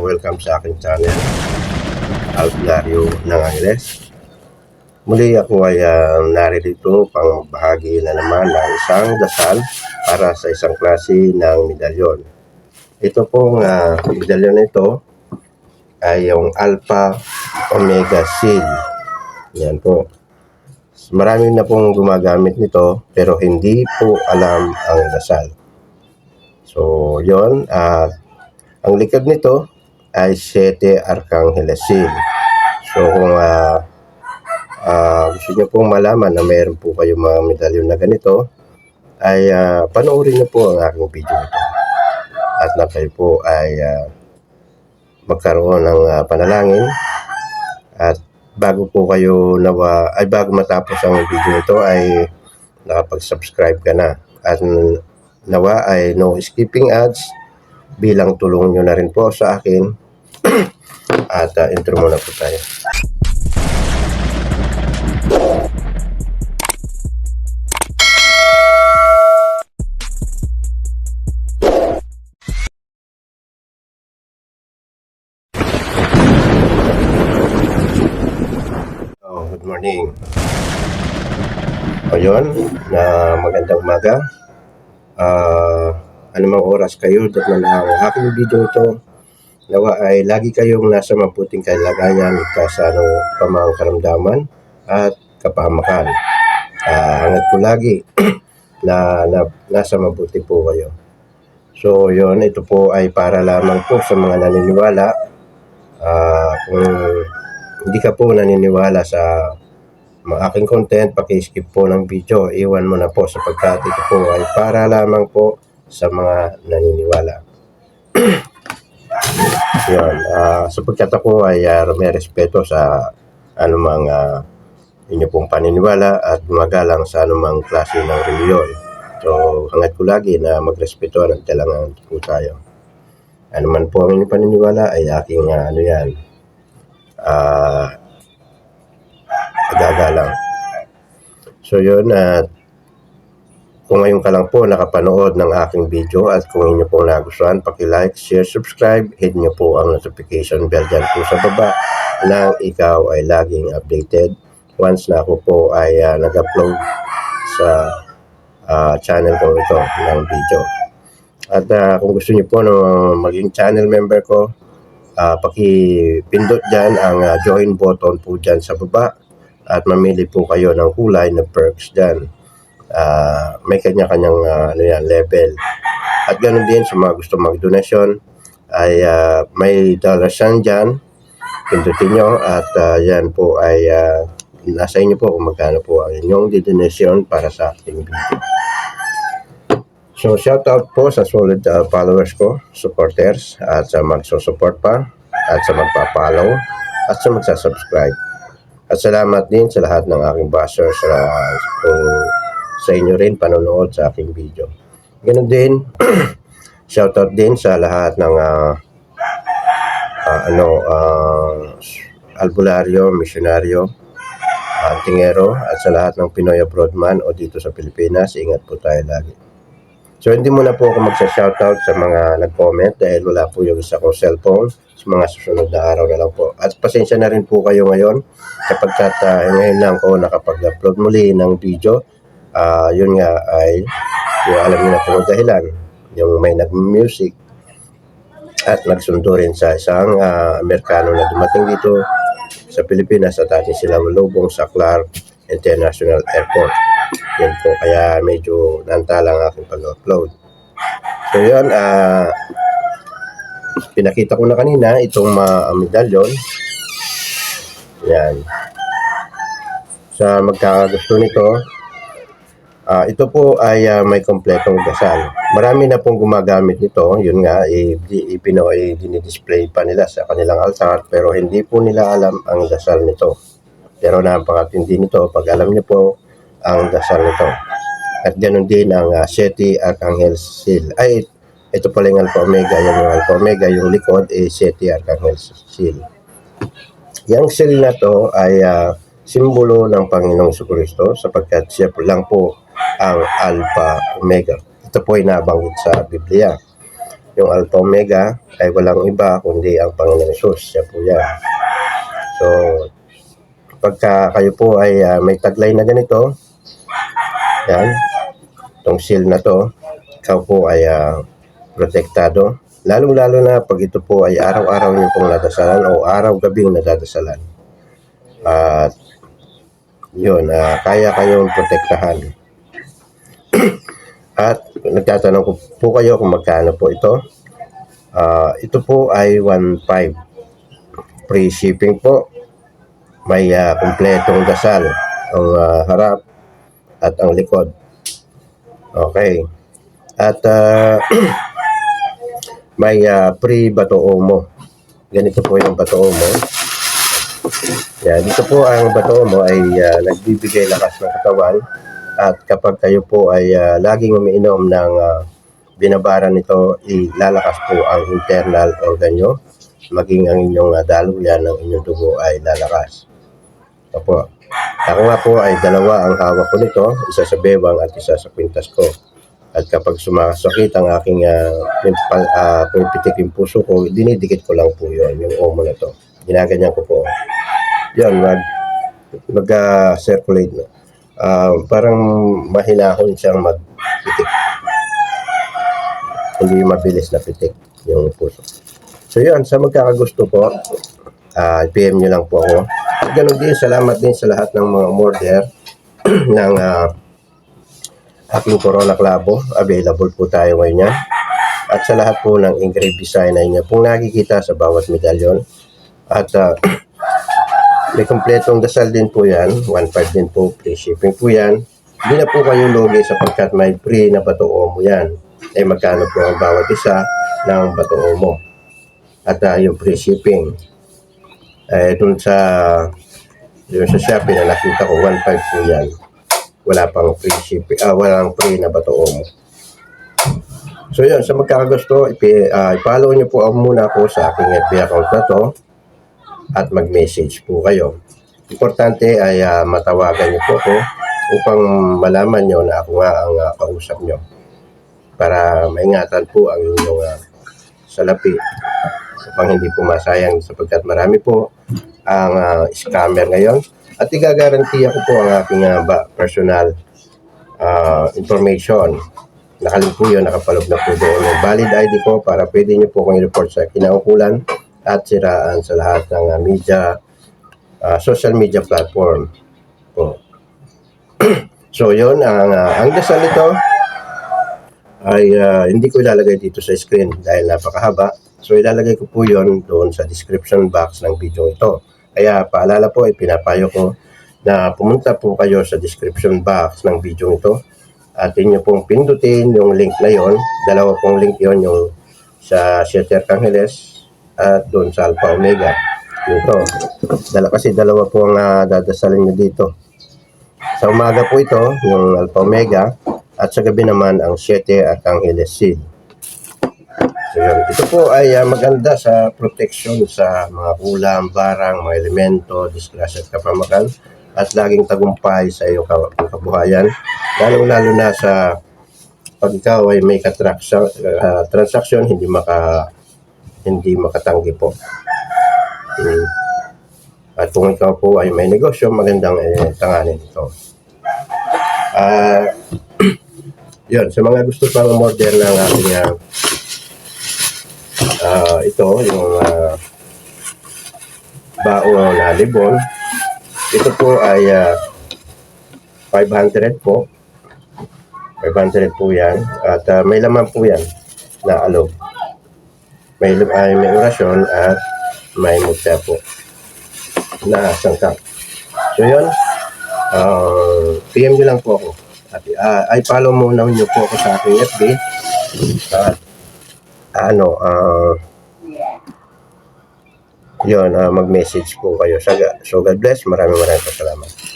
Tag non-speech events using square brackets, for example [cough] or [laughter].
welcome sa aking channel, Alflario ng Angeles. Muli ako ay uh, naririto pang bahagi na naman ng isang dasal para sa isang klase ng medalyon. Ito pong uh, medalyon ito ay yung Alpha Omega Seal. Yan po. Marami na pong gumagamit nito pero hindi po alam ang dasal. So, yon ah ang likod nito ay Sete Arcangela Seal. So, kung ah ah, gusto niyo pong malaman na mayroon po kayo mga medalyon na ganito, ay ah, panoorin niyo po ang aking video ito. At na kayo po ay ah, magkaroon ng ah, panalangin at bago po kayo nawa ay bago matapos ang video ito ay nakapag-subscribe ka na at nawa ay no skipping ads bilang tulong nyo na rin po sa akin [clears throat] at uh, intro muna po tayo Oh, good morning. O na magandang umaga. Ah, anumang oras kayo na ang aking video ito nawa ay lagi kayong nasa mabuting kalagayan ligtas sa ano pamang karamdaman at kapahamakan. Ah, hangad ko lagi [clears throat] na, na nasa mabuti po kayo. So yon ito po ay para lamang po sa mga naniniwala Ah, kung hindi ka po naniniwala sa mga aking content, paki-skip po ng video. Iwan mo na po sapagkat ito po ay para lamang po sa mga naniniwala. [clears throat] Yun. ah sapagkat ako ay uh, may respeto sa anumang uh, inyo pong paniniwala at gumagalang sa anumang klase ng reliyon. So, hangad ko lagi na magrespeto at kailangan po tayo. Ano man po ang inyong paniniwala ay aking ah, ano yan, ah, agagalang. So yun, at kung ngayon ka lang po nakapanood ng aking video at kung inyo pong nagustuhan, paki-like, share, subscribe, hit nyo po ang notification bell dyan po sa baba nang ikaw ay laging updated once na ako po ay ah, nag-upload sa ah, channel ko ito ng video. At ah, kung gusto niyo po no, maging channel member ko, ah, paki-pindot dyan ang ah, join button po dyan sa baba at mamili po kayo ng kulay na perks dyan. Ah, may kanya-kanyang ah, ano yan, level. At ganoon din sa mga gusto mag-donation ay ah, may dollar sign dyan. Pindutin nyo at ah, yan po ay ah, nasa inyo po kung magkano po ang inyong donation para sa aking video. So, shout out po sa solid uh, followers ko, supporters, at sa magsusupport pa, at sa magpa-follow, at sa magsasubscribe. At salamat din sa lahat ng aking bashers sa, kung sa inyo rin panonood sa aking video. Ganun din, [clears throat] shout out din sa lahat ng uh, uh, ano, uh, albularyo, misyonaryo, uh, tingero, at sa lahat ng Pinoy abroad man o dito sa Pilipinas, ingat po tayo lagi. So hindi muna po ako magsa-shoutout sa mga nag-comment dahil wala po yung isa kong cellphone sa mga susunod na araw na lang po. At pasensya na rin po kayo ngayon kapag kat, uh, ngayon lang ko nakapag-upload muli ng video. Uh, yun nga ay yung alam niyo na po dahilan. Yung may nag-music at nagsundo rin sa isang uh, Amerikano na dumating dito sa Pilipinas at atin sila malubong sa Clark International Airport. Yun po, kaya medyo nantala ang aking pag-upload. So yun, ah, pinakita ko na kanina itong uh, medalyon. Yan. Sa magkakagusto nito, ah, ito po ay ah, may kompletong dasal. Marami na pong gumagamit nito. Yun nga, ipino ay dinidisplay pa nila sa kanilang altar pero hindi po nila alam ang dasal nito. Pero napakatindi nito pag alam niyo po ang dasal nito. At ganoon din ang uh, Seti Archangel Seal. Ay, ito pala yung Alpha Omega. Yan yung Alpha Omega. Yung likod ay Seti Archangel Seal. Yang seal na to ay uh, simbolo ng Panginoong Kristo sapagkat siya po lang po ang Alpha Omega. Ito po ay nabanggit sa Biblia. yung Alpha Omega ay walang iba kundi ang Panginoong Isus. Siya po yan. So, pagka kayo po ay ah, may taglay na ganito, yan, itong seal na to, ikaw po ay ah, protektado. Lalong-lalo na pag ito po ay araw-araw niyo pong nadasalan o araw-gabing nadadasalan. At yun, ah, kaya kayong protektahan. [clears throat] At nagtatanong ko po kayo kung magkano po ito. Ah, ito po ay 1.5 free shipping po. May ah, kumpletong dasal ang ah, harap at ang likod. Okay. At ah, [clears throat] may ah, free bato omo. Ganito po yung bato omo. Yan, dito po ang bato mo ay ah, nagbibigay lakas ng katawan at kapag kayo po ay ah, laging umiinom ng ah, binabaran nito, ilalakas po ang internal organ nyo, maging ang inyong uh, daluyan ng inyong dugo ay lalakas. Opo. Ako nga po ay dalawa ang hawak ko nito, isa sa bewang at isa sa kwintas ko. At kapag sumasakit ang aking uh, pimpal, uh, yung puso ko, dinidikit ko lang po yon yung omo na to. Ginaganyan ko po. Yan, mag, mag-circulate na. Ah, parang mahinahon siyang magpitik. Hindi mabilis na pitik yung puso. So yun, sa magkakagusto po, ah, PM nyo lang po ako. Ganun din, salamat din sa lahat ng mga order [clears throat] ng ah, aking Corona Clavo. Available po tayo ngayon yan. At sa lahat po ng engraved design na inyo pong nakikita sa bawat medalyon. At ah, [clears throat] may kompletong dasal din po yan. 1.5 din po. Free shipping po yan. Hindi na po kayo logi sapagkat may free na bato mo yan. Eh magkano po ang bawat isa ng bato mo. At ah, yung free shipping. Eh dun sa dun sa Shopee na nakita ko 1.5 po yan. Wala pang free shipping. Ah, walang free na bato mo. So yun, sa magkakagusto, ipi, ah, i-follow nyo po ako muna ako sa aking FB account na to at mag-message po kayo. Importante ay ah, matawagan niyo po ako upang malaman niyo na ako nga ang ah, kausap niyo para maingatan po ang inyong ah, salapi upang hindi po masayang sapagkat marami po ang ah, scammer ngayon. At igagarantiya ko po ang aking ba- personal ah, information. Nakalink po yun, nakapalog na po doon. Valid ID ko para pwede niyo po akong i-report sa kinaukulan at siraan sa lahat ng uh, media, uh, social media platform po. [clears throat] so yun, ang, uh, ang dasal nito ay uh, hindi ko ilalagay dito sa screen dahil napakahaba. So ilalagay ko po yon doon sa description box ng video ito. Kaya paalala po, ipinapayo ko na pumunta po kayo sa description box ng video ito at inyo pong pindutin yung link na yon. Dalawa pong link yon yung sa Shelter Cangeles at doon sa Alpha Omega. Ito. Dala kasi dalawa po ang uh, dadasalin nyo dito. Sa umaga po ito, yung Alpha Omega at sa gabi naman ang 7 at ang Seed. So. Ito po ay uh, maganda sa protection sa mga ulam, barang, mga elemento, disgrasya at kapamakan at laging tagumpay sa iyong kabuhayan. Lalo-lalo na sa pag ikaw ay may katransaction, uh, transaction, hindi maka hindi makatanggi po. Hmm. At kung ikaw po ay may negosyo, magandang eh, tanganin ito. Ah, [clears throat] yun, sa mga gusto pang umorder ng ating uh, ah, ito, yung uh, bao na libon, ito po ay ah, 500 po. 500 po yan. At ah, may laman po yan na alog. May, ay, may orasyon at may mutya po na sangkap. So yun, uh, PM nyo lang po ako. At uh, ay follow muna nyo po ako sa aking FB. At ano, uh, yun, uh, mag-message po kayo. So God bless. Maraming maraming salamat.